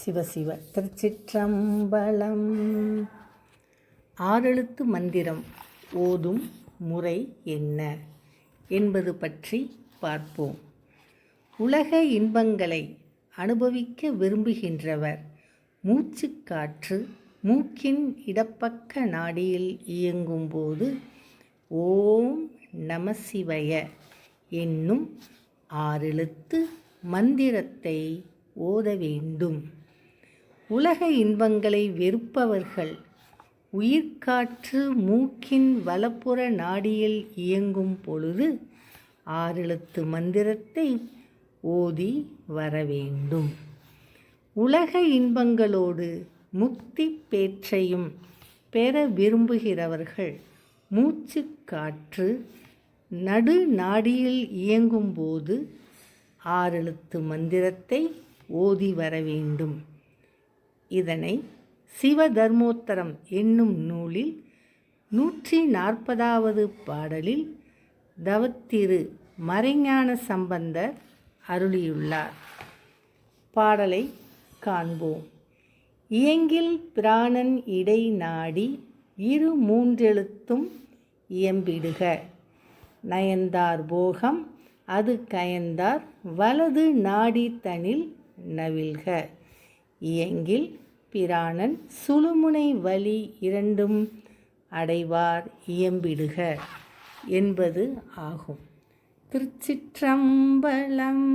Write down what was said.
சிவசிவ திருச்சிற்றம்பலம். ஆறெழுத்து மந்திரம் ஓதும் முறை என்ன என்பது பற்றி பார்ப்போம். உலக இன்பங்களை அனுபவிக்க விரும்புகின்றவர் மூச்சுக்காற்று மூக்கின் இடப்பக்க நாடியில் இயங்கும்போது ஓம் நமசிவய என்னும் ஆறெழுத்து மந்திரத்தை ஓத வேண்டும். உலக இன்பங்களை வெறுப்பவர்கள். உயிர்காற்று மூக்கின் வலப்புற நாடியில் இயங்கும் பொழுது ஆறெழுத்து மந்திரத்தை ஓதி வர வேண்டும். உலக இன்பங்களோடு முக்தி பேற்றையும் பெற விரும்புகிறவர்கள் மூச்சு காற்று நடு நாடியில் இயங்கும்போது ஆறெழுத்து மந்திரத்தை ஓதி வர வேண்டும். இதனை சிவதர்மோத்தரம் என்னும் நூலில் நூற்றி நாற்பதாவது பாடலில் தவத்திரு மறைஞான சம்பந்தர் அருளியுள்ளார். பாடலை காண்போம். இயங்கில் பிராணன் இடை நாடி இரு மூன்றெழுத்தும் இயம்பிடுக. நயந்தார் போகம் அது கயந்தார் வலது நாடி தனில் நவில்க இயங்கில் பிராணன் சுழுமுனை வலி இரண்டும் அடைவார் இயம்பிடுக என்பது ஆகும். திருச்சிற்றம்பலம்